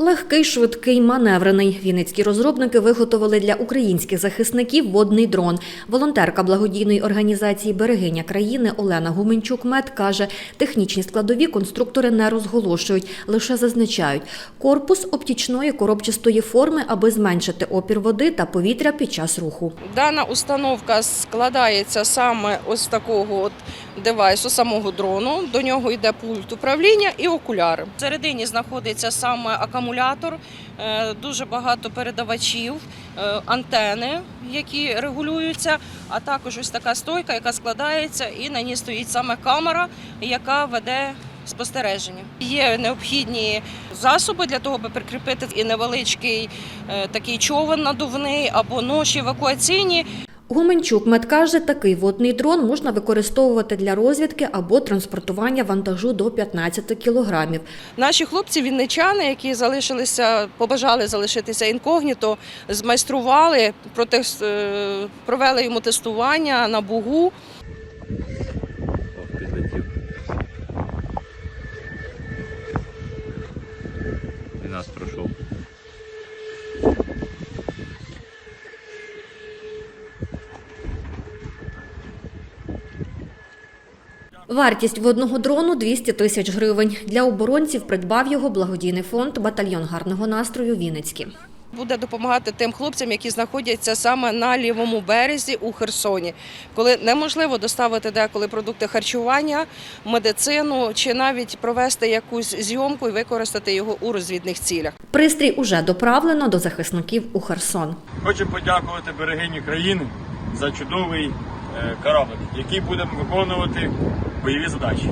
Легкий, швидкий, маневрений. Вінницькі розробники виготовили для українських захисників водний дрон. Волонтерка благодійної організації Берегиня країни Олена Гуменчук Мед каже, технічні складові конструктори не розголошують, лише зазначають корпус оптічної коробчастої форми, аби зменшити опір води та повітря під час руху. Дана установка складається саме ось такого от девайсу, самого дрону. До нього йде пульт управління і окуляри. Всередині знаходиться саме акумулятор, е, дуже багато передавачів, е, антени, які регулюються, а також ось така стойка, яка складається, і на ній стоїть саме камера, яка веде. Спостереження є необхідні засоби для того, аби прикріпити і невеличкий е, такий човен надувний або ноші евакуаційні. Гуменчук Мед каже, такий водний дрон можна використовувати для розвідки або транспортування вантажу до 15 кілограмів. Наші хлопці, вінничани, які залишилися, побажали залишитися інкогніто, змайстрували, е, провели йому тестування на бугу. Підлетів. І нас пройшов. Вартість водного дрону 200 тисяч гривень. Для оборонців придбав його благодійний фонд «Батальйон гарного настрою Вінницький». Буде допомагати тим хлопцям, які знаходяться саме на лівому березі у Херсоні, коли неможливо доставити деколи продукти харчування, медицину чи навіть провести якусь зйомку і використати його у розвідних цілях. Пристрій уже доправлено до захисників у Херсон. Хочемо подякувати берегині країни за чудовий е, кораблик, який буде виконувати бойові задачі.